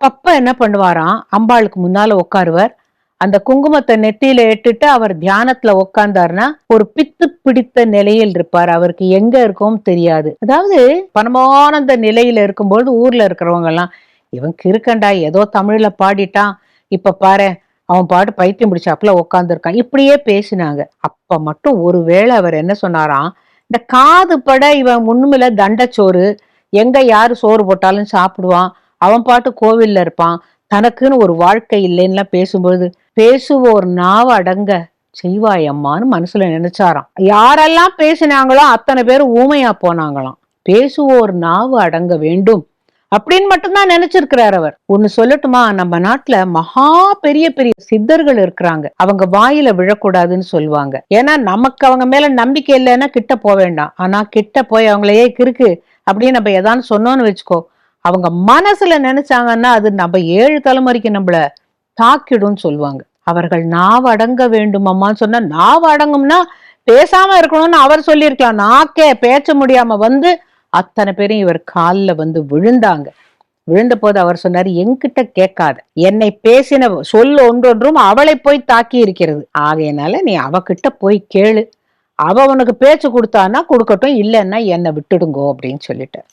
அப்பப்ப என்ன பண்ணுவாராம்? அம்பாளுக்கு முன்னால உட்காருவார் அந்த குங்குமத்தை நெத்தியில இட்டுட்டு அவர் தியானத்துல உட்கார்ந்தாருன்னா ஒரு பித்து பிடித்த நிலையில் இருப்பார். அவருக்கு எங்க இருக்கவும் தெரியாது. அதாவது பரமானந்த நிலையில இருக்கும்போது ஊர்ல இருக்கிறவங்க எல்லாம் இவன் கிருக்கண்டா ஏதோ தமிழ்ல பாடிட்டான். இப்ப பாரு அவன் பாட்டு பைத்தியம் பிடிச்சாப்புல உட்காந்துருக்கான் இப்படியே பேசினாங்க. அப்ப மட்டும் ஒருவேளை அவர் என்ன சொன்னாராம்? இந்த காது பட இவன் ஒண்ணுமில்ல தண்டச்சோறு. எங்க யாரு சோறு போட்டாலும் சாப்பிடுவான். அவன் பாட்டு கோவில்ல இருப்பான். தனக்குன்னு ஒரு வாழ்க்கை இல்லைன்னுலாம் பேசும்பொழுது பேசுவோர் நாவ அடங்க செய்வாய் அம்மான்னு மனசுல நினைச்சாராம். யாரெல்லாம் பேசினாங்களோ அத்தனை பேர் ஊமையா போனாங்களாம். பேசுவோர் நாவு அடங்க வேண்டும். அப்படின்னு மட்டும்தான் நினைச்சிருக்கிறார் அவர். ஒன்னு சொல்லட்டுமா? நம்ம நாட்டுல மகா பெரிய பெரிய சித்தர்கள் இருக்கிறாங்க. அவங்க வாயில விழக்கூடாதுன்னு சொல்லுவாங்க. ஏன்னா நமக்கு அவங்க மேல நம்பிக்கை இல்லைன்னா கிட்ட போக வேண்டாம். ஆனா கிட்ட போய் அவங்களையே கிறுக்கு அப்படின்னு நம்ம ஏதான்னு சொன்னோம்னு வச்சுக்கோ அவங்க மனசுல நினைச்சாங்கன்னா அது நம்ம ஏழு தலைமுறைக்கு நம்மள தாக்கிடும்னு சொல்லுவாங்க. அவர்கள் நாவ அடங்க வேண்டும் அம்மான்னு சொன்னா நாவ அடங்கும்னா பேசாம இருக்கணும்னு அவர் சொல்லியிருக்கலாம். நாக்கே பேச முடியாம வந்து அத்தனை பேரும் இவர் கால்ல வந்து விழுந்தாங்க. விழுந்த போது அவர் சொன்னாரு என்கிட்ட கேட்காத. என்னை பேசின சொல் ஒன்றொன்றும் அவளை போய் தாக்கி இருக்கிறது. ஆகையினால நீ அவகிட்ட போய் கேளு. அவ உனக்கு பேச்சு கொடுத்தான்னா கொடுக்கட்டும் இல்லைன்னா என்னை விட்டுடுங்கோ அப்படின்னு சொல்லிட்டார்.